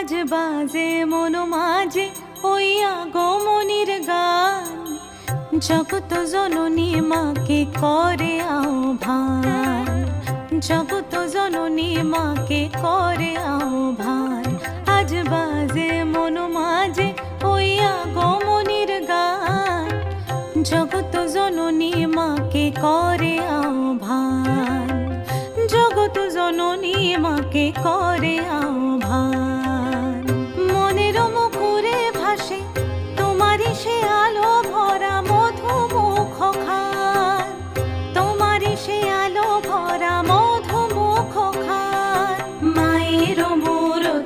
আজ বাজে, মন মাঝে ওই আগমনির গান। জগত জননী মাকে করে আহ্বান। জগত জননী মাকে করে আহ্বান। আজ বাজে, মন মাঝে ওই আগমনির গান। জগত জননী মাকে করে আহ্বান। জগত জননী মাকে করে আহ্বান।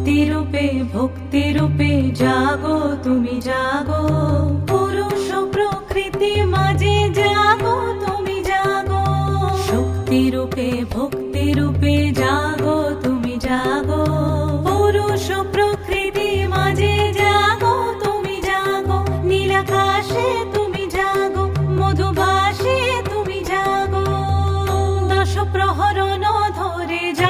শক্তি রূপে ভক্তি রূপে জাগো, তুমি জাগো। পুরুষ প্রকৃতি মাঝে জাগো, তুমি জাগো। শক্তি রূপে ভক্তি রূপে জাগো, তুমি জাগো। পুরুষ প্রকৃতি মাঝে জাগো, তুমি জাগো। নীলাকাশে তুমি জাগো মধুভাষে তুমি জাগো। দশ প্রহরণ ধরে জাগো